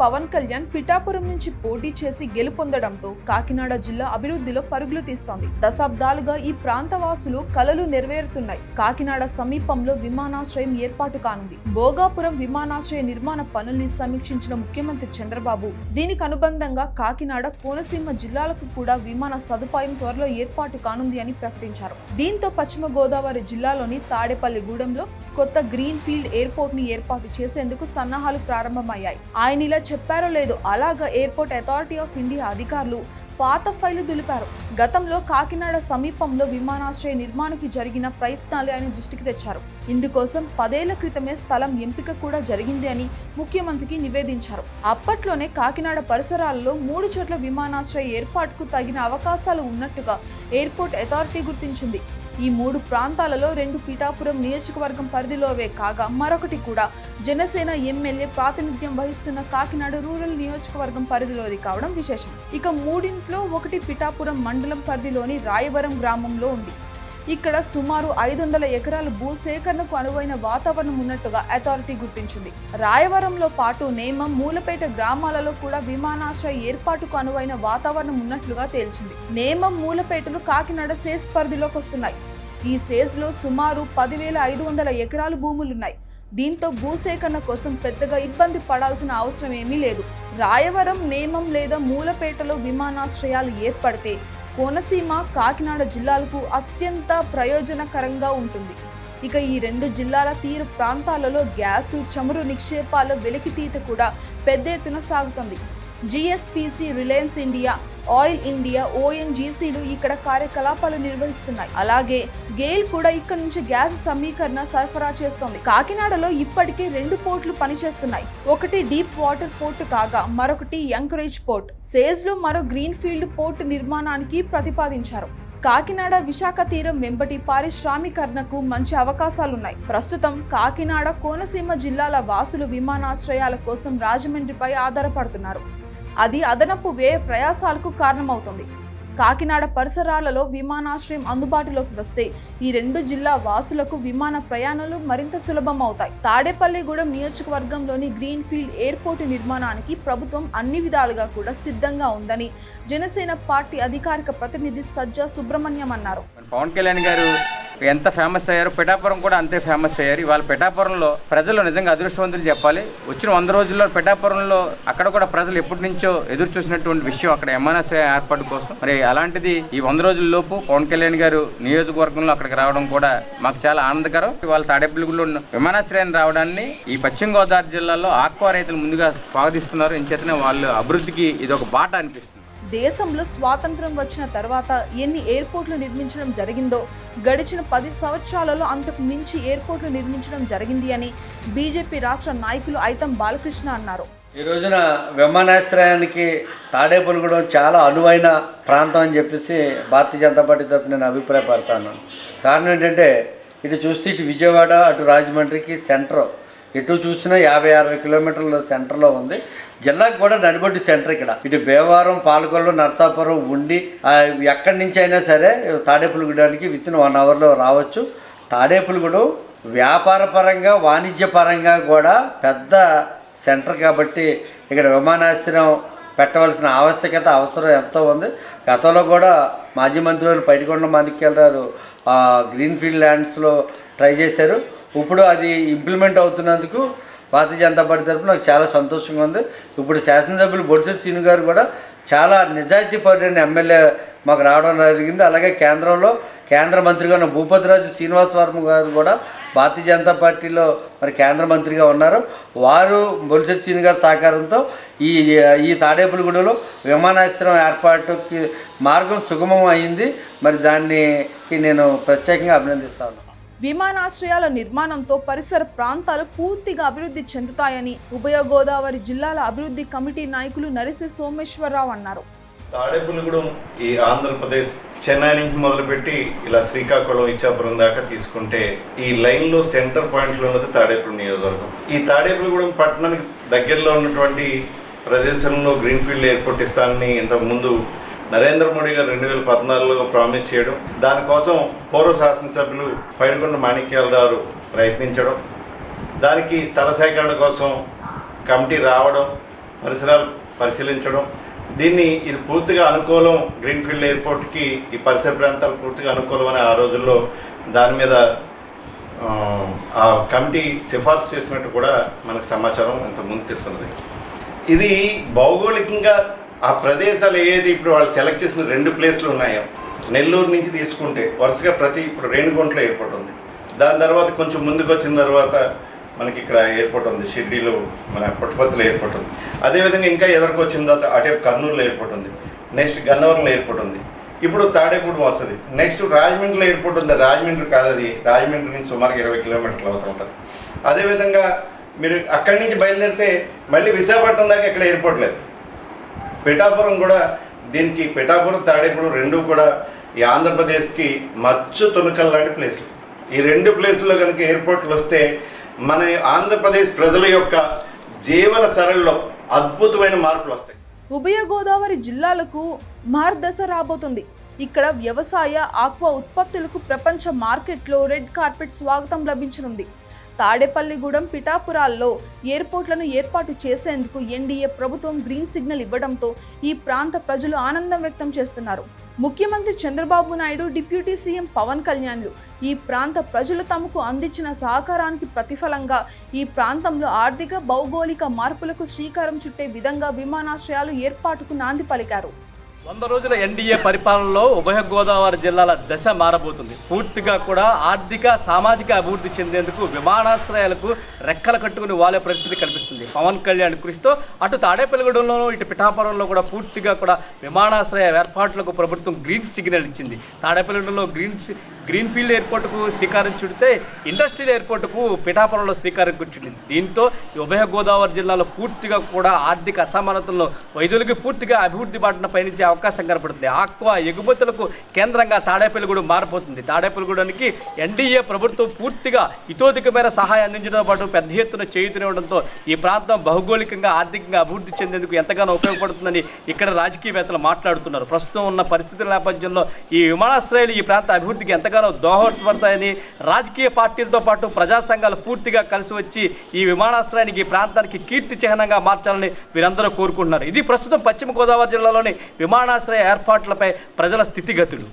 పవన్ కళ్యాణ్ పిఠాపురం నుంచి పోటీ చేసి గెలుపొందడంతో కాకినాడ జిల్లా అభివృద్ధిలో పరుగులు తీస్తోంది. దశాబ్దాలుగా ఈ ప్రాంత వాసులు కలలు నెరవేరుతున్నాయి. కాకినాడ సమీపంలో విమానాశ్రయం ఏర్పాటు కానుంది. భోగాపురం విమానాశ్రయ నిర్మాణ పనుల్ని సమీక్షించిన ముఖ్యమంత్రి చంద్రబాబు దీనికి అనుబంధంగా కాకినాడ కోనసీమ జిల్లాలకు కూడా విమాన సదుపాయం త్వరలో ఏర్పాటు కానుంది అని ప్రకటించారు. దీంతో పశ్చిమ గోదావరి జిల్లాలోని తాడేపల్లిగూడెంలో కొత్త గ్రీన్ ఫీల్డ్ ఎయిర్పోర్ట్ని ఏర్పాటు చేసేందుకు సన్నాహాలు ప్రారంభమయ్యాయి. ఆయన ఇలా చెప్పారో లేదో అలాగ ఎయిర్పోర్ట్ అథారిటీ ఆఫ్ ఇండియా అధికారులు పాత ఫైలు దులిపారు. గతంలో కాకినాడ సమీపంలో విమానాశ్రయ నిర్మాణానికి జరిగిన ప్రయత్నాలు ఆయన దృష్టికి తెచ్చారు. ఇందుకోసం పదేళ్ళ క్రితమే స్థలం ఎంపిక కూడా జరిగింది అని ముఖ్యమంత్రికి నివేదించారు. అప్పట్లోనే కాకినాడ పరిసరాల్లో మూడు చోట్ల విమానాశ్రయ ఏర్పాటుకు తగిన అవకాశాలు ఉన్నట్టుగా ఎయిర్పోర్ట్ అథారిటీ గుర్తించింది. ఈ మూడు ప్రాంతాలలో రెండు పీఠాపురం నియోజకవర్గం పరిధిలోవే కాగా మరొకటి కూడా జనసేన ఎమ్మెల్యే ప్రాతినిధ్యం వహిస్తున్న కాకినాడ రూరల్ నియోజకవర్గం పరిధిలోది కావడం విశేషం. ఇక మూడింట్లో ఒకటి పిఠాపురం మండలం పరిధిలోని రాయవరం గ్రామంలో ఉంది. ఇక్కడ సుమారు ఐదు వందల ఎకరాల భూసేకరణకు అనువైన వాతావరణం ఉన్నట్టుగా అథారిటీ గుర్తించింది. రాయవరంలో పాటు నేమం మూలపేట గ్రామాలలో కూడా విమానాశ్రయ ఏర్పాటుకు అనువైన వాతావరణం ఉన్నట్లుగా తేల్చింది. నేమం మూలపేటలు కాకినాడ సేస్ పరిధిలోకి వస్తున్నాయి. ఈ సేజ్లో సుమారు పదివేల ఐదు వందల ఎకరాలు భూములున్నాయి. దీంతో భూసేకరణ కోసం పెద్దగా ఇబ్బంది పడాల్సిన అవసరం ఏమీ లేదు. రాయవరం నేమం లేదా మూలపేటలో విమానాశ్రయాలు ఏర్పడితే కోనసీమ కాకినాడ జిల్లాలకు అత్యంత ప్రయోజనకరంగా ఉంటుంది. ఇక ఈ రెండు జిల్లాల తీర ప్రాంతాలలో గ్యాసు చమురు నిక్షేపాల వెలికితీత కూడా పెద్ద ఎత్తున సాగుతుంది. GSPC Reliance India oil India ఓఎన్జీసీలు ఇక్కడ కార్యకలాపాలు నిర్వహిస్తున్నాయి. అలాగే గేల్ కూడా ఇక్కడ నుంచి గ్యాస్ సమీకరణ సరఫరా చేస్తోంది. కాకినాడలో ఇప్పటికే రెండు పోర్టులు పనిచేస్తున్నాయి. ఒకటి డీప్ వాటర్ పోర్ట్ కాగా మరొకటి యంకరేజ్ పోర్ట్. సేజ్లో మరో గ్రీన్ ఫీల్డ్ పోర్ట్ నిర్మాణానికి ప్రతిపాదించారు. కాకినాడ విశాఖ తీరం వెంబటి పారిశ్రామీకరణకు మంచి అవకాశాలున్నాయి. ప్రస్తుతం కాకినాడ కోనసీమ జిల్లాల వాసులు విమానాశ్రయాల కోసం రాజమండ్రిపై ఆధారపడుతున్నారు. అది అదనపు వ్యయ ప్రయాసాలకు కారణమవుతుంది. కాకినాడ పరిసరాలలో విమానాశ్రయం అందుబాటులోకి వస్తే ఈ రెండు జిల్లా వాసులకు విమాన ప్రయాణాలు మరింత సులభం అవుతాయి తాడేపల్లిగూడెం నియోజకవర్గంలోని గ్రీన్ ఫీల్డ్ ఎయిర్పోర్ట్ నిర్మాణానికి ప్రభుత్వం అన్ని విధాలుగా కూడా సిద్ధంగా ఉందని జనసేన పార్టీ అధికారిక ప్రతినిధి సజ్జా సుబ్రహ్మణ్యం అన్నారు. పవన్ కళ్యాణ్ గారు ఎంత ఫేమస్ అయ్యారో పిఠాపురం కూడా అంతే ఫేమస్ అయ్యారు. ఇవాళ పిఠాపురంలో ప్రజలు నిజంగా అదృష్టవంతులు చెప్పాలి. వచ్చిన వంద రోజుల్లో పిఠాపురంలో అక్కడ కూడా ప్రజలు ఎప్పటి నుంచో ఎదురు చూసినటువంటి విషయం అక్కడ విమానాశ్రయం ఏర్పాటు కోసం. మరి అలాంటిది ఈ వంద రోజుల లోపు పవన్ కళ్యాణ్ గారు నియోజకవర్గంలో అక్కడికి రావడం కూడా మాకు చాలా ఆనందకరం. ఇవాళ తాడేపల్లిగూడలో ఉన్న విమానాశ్రయం రావడాన్ని ఈ పశ్చిమ గోదావరి జిల్లాలో ఆక్వా రైతులు ముందుగా స్వాగతిస్తున్నారు. ఇంచేతనే వాళ్ళు అభివృద్ధికి ఇది ఒక బాట అనిపిస్తుంది. దేశంలో స్వాతంత్రం వచ్చిన తర్వాత ఎన్ని ఎయిర్పోర్ట్లు నిర్మించడం జరిగిందో గడిచిన పది సంవత్సరాలలో అంతకు మించి ఎయిర్పోర్ట్లు నిర్మించడం జరిగింది అని బీజేపీ రాష్ట్ర నాయకులు ఐతం బాలకృష్ణ అన్నారు. ఈ రోజున విమానాశ్రయానికి తాడేపల్లిగూడెం చాలా అనువైన ప్రాంతం అని చెప్పేసి భారతీయ జనతా పార్టీ తరఫున నేను అభిప్రాయపడతాను. కారణం ఏంటంటే ఇటు చూస్తే ఇటు విజయవాడ అటు రాజమండ్రికి సెంటర్. ఎటు చూసినా యాభై అరవై కిలోమీటర్ల సెంటర్లో ఉంది. జిల్లాకు కూడా నడిబొడ్డు సెంటర్ ఇక్కడ. ఇటు భీమవరం పాలకొల్లు నరసాపురం ఉండి ఎక్కడి నుంచి అయినా సరే తాడేపల్లిగూడానికి విత్ ఇన్ వన్ అవర్లో రావచ్చు. తాడేపల్లిగూడెం వ్యాపార పరంగా వాణిజ్య పరంగా కూడా పెద్ద సెంటర్ కాబట్టి ఇక్కడ విమానాశ్రయం పెట్టవలసిన ఆవశ్యకత అవసరం ఎంతో ఉంది. గతంలో కూడా మాజీ మంత్రులు పైడికొండ మాణిక్యాలరావు గ్రీన్ఫీల్డ్ ల్యాండ్స్లో ట్రై చేశారు. ఇప్పుడు అది ఇంప్లిమెంట్ అవుతున్నందుకు భారతీయ జనతా పార్టీ తరఫున నాకు చాలా సంతోషంగా ఉంది. ఇప్పుడు శాసనసభ్యులు బొడ్స శ్రీను గారు కూడా చాలా నిజాయితీ పడిన ఎమ్మెల్యే మాకు రావడం జరిగింది. అలాగే కేంద్రంలో కేంద్ర మంత్రిగా ఉన్న భూపతిరాజు శ్రీనివాస వర్మ గారు కూడా భారతీయ జనతా పార్టీలో మరి కేంద్ర మంత్రిగా ఉన్నారు. వారు బొలిసె శ్రీని గారి సహకారంతో ఈ ఈ తాడేపులగూడలో విమానాశ్రయం ఏర్పాటుకి మార్గం సుగమం అయింది. మరి దాన్ని నేను ప్రత్యేకంగా అభినందిస్తాను విమానాశ్రయాల నిర్మాణంతో పరిసర ప్రాంతాలు పూర్తిగా అభివృద్ధి చెందుతాయని ఉభయ గోదావరి జిల్లాల అభివృద్ధి కమిటీ నాయకులు నరిసి సోమేశ్వరరావు అన్నారు. తాడేపల్లిగూడెం ఈ ఆంధ్రప్రదేశ్ చెన్నై నుంచి మొదలుపెట్టి ఇలా శ్రీకాకుళం ఇచ్చాపురం దాకా తీసుకుంటే ఈ లైన్లో సెంటర్ పాయింట్లో ఉన్నది తాడేపల్లి నియోజకవర్గం. ఈ తాడేపల్లిగూడెం పట్టణానికి దగ్గరలో ఉన్నటువంటి ప్రదేశంలో గ్రీన్ఫీల్డ్ ఎయిర్పోర్ట్ ఇస్తానని ఇంతకుముందు నరేంద్ర మోడీ గారు రెండు వేల పద్నాలుగులో ప్రామిస్ చేయడం దానికోసం పూర్వ శాసనసభ్యులు పైడికొండ మాణిక్యాలరావు ప్రయత్నించడం దానికి స్థల సేకరణ కోసం కమిటీ రావడం పరిసరాలు పరిశీలించడం. దీన్ని ఇది పూర్తిగా అనుకూలం గ్రీన్ఫీల్డ్ ఎయిర్పోర్ట్కి ఈ పరిసర ప్రాంతాలు పూర్తిగా అనుకూలం అని ఆ రోజుల్లో దాని మీద ఆ, ఆ కమిటీ సిఫార్సు చేసినట్టు కూడా మనకు సమాచారం ఇంతకుముందు తెలుసున్నది. ఇది భౌగోళికంగా ఆ ప్రదేశాలు ఏది ఇప్పుడు వాళ్ళు సెలెక్ట్ చేసిన రెండు ప్లేస్లు ఉన్నాయో నెల్లూరు నుంచి తీసుకుంటే వరుసగా ప్రతి ఇప్పుడు రేణిగుంటలో ఎయిర్పోర్ట్ ఉంది. దాని తర్వాత కొంచెం ముందుకు వచ్చిన తర్వాత మనకి ఇక్కడ ఎయిర్పోర్ట్ ఉంది షిర్డీలో మన పుట్టపత్తులో ఎయిర్పోర్ట్ ఉంది. అదేవిధంగా ఇంకా ఎదురుకు వచ్చిన తర్వాత అటే కర్నూలులో ఎయిర్పోర్ట్ ఉంది. నెక్స్ట్ గన్నవరంలో ఎయిర్పోర్ట్ ఉంది. ఇప్పుడు తాడేపూడి వస్తుంది. నెక్స్ట్ రాజమండ్రిలో ఎయిర్పోర్ట్ ఉంది? రాజమండ్రి కాదు అది. రాజమండ్రి నుంచి సుమారుగా ఇరవై కిలోమీటర్ల అవుతూ ఉంటుంది. అదేవిధంగా మీరు అక్కడి నుంచి బయలుదేరితే మళ్ళీ విశాఖపట్నం దాకా ఇక్కడ ఎయిర్పోర్ట్ లేదు. పిఠాపురం కూడా దీనికి పిఠాపురం తాడేపుడు రెండు కూడా ఈ ఆంధ్రప్రదేశ్కి మచ్చు తునకల్ లాంటి ప్లేసులు. ఈ రెండు ప్లేసుల్లో కనుక ఎయిర్పోర్ట్లు వస్తే మన ఆంధ్రప్రదేశ్ ప్రజల యొక్క జీవన సరళిలో అద్భుతమైన మార్పులు వస్తాయి. ఉభయ గోదావరి జిల్లాలకు మార్దశ రాబోతుంది. ఇక్కడ వ్యవసాయ ఆక్వా ఉత్పత్తులకు ప్రపంచ మార్కెట్లో రెడ్ కార్పెట్ స్వాగతం లభించనుంది. తాడేపల్లిగూడెం పిఠాపురాల్లో ఎయిర్పోర్ట్లను ఏర్పాటు చేసేందుకు ఎన్డీఏ ప్రభుత్వం గ్రీన్ సిగ్నల్ ఇవ్వడంతో ఈ ప్రాంత ప్రజలు ఆనందం వ్యక్తం చేస్తున్నారు. ముఖ్యమంత్రి చంద్రబాబు నాయుడు డిప్యూటీ సీఎం పవన్ కళ్యాణ్లు ఈ ప్రాంత ప్రజలు తమకు అందించిన సహకారానికి ప్రతిఫలంగా ఈ ప్రాంతంలో ఆర్థిక భౌగోళిక మార్పులకు శ్రీకారం చుట్టే విధంగా విమానాశ్రయాలు ఏర్పాటుకు నాంది పలికారు. వంద రోజుల ఎన్డీఏ పరిపాలనలో ఉభయ గోదావరి జిల్లాల దశ మారబోతుంది. పూర్తిగా కూడా ఆర్థిక సామాజిక అభివృద్ధి చెందేందుకు విమానాశ్రయాలకు రెక్కలు కట్టుకుని వాలే పరిస్థితి కల్పిస్తుంది పవన్ కళ్యాణ్ కృషితో అటు తాడేపల్లిగూడెంలోనూ ఇటు పిఠాపురంలో కూడా పూర్తిగా కూడా విమానాశ్రయ ఏర్పాట్లకు ప్రభుత్వం గ్రీన్ సిగ్నల్ ఇచ్చింది. తాడేపల్లిగూడెంలో గ్రీన్ గ్రీన్ఫీల్డ్ గ్రీన్ ఫీల్డ్ ఎయిర్పోర్టుకు శ్రీకారం చుడితే ఇండస్ట్రియల్ ఎయిర్పోర్టుకు పిఠాపురంలో శ్రీకారం చుట్టింది దీంతో ఉభయ గోదావరి జిల్లాలో పూర్తిగా కూడా ఆర్థిక అసమానతలను వైద్యులకి పూర్తిగా అభివృద్ధి బాటన పయనించే అవకాశం కనపడుతుంది ఆక్వా ఎగుమతులకు కేంద్రంగా తాడేపల్లిగూడెం మారిపోతుంది. తాడేపల్లిగూడెనికి ఎన్డీఏ ప్రభుత్వం పూర్తిగా ఇతోధికమైన సహాయం అందించడంతో పాటు పెద్ద ఎత్తున చేయుతనివ్వడంతో ఈ ప్రాంతం భౌగోళికంగా ఆర్థికంగా అభివృద్ధి చెందేందుకు ఎంతగానో ఉపయోగపడుతుందని ఇక్కడ రాజకీయవేత్తలు మాట్లాడుతున్నారు. ప్రస్తుతం ఉన్న పరిస్థితుల నేపథ్యంలో ఈ విమానాశ్రయాలు ఈ ప్రాంత అభివృద్ధికి ఎంతగానో దోహదపడతాయని రాజకీయ పార్టీలతో పాటు ప్రజా సంఘాలు పూర్తిగా కలిసి వచ్చి ఈ విమానాశ్రయానికి ఈ ప్రాంతానికి కీర్తి చిహ్నంగా మార్చాలని వీరందరూ కోరుకుంటున్నారు. ఇది ప్రస్తుతం పశ్చిమ గోదావరి జిల్లాలోని విమానాశ్రయ ఏర్పాట్లపై ప్రజల స్థితిగతులు.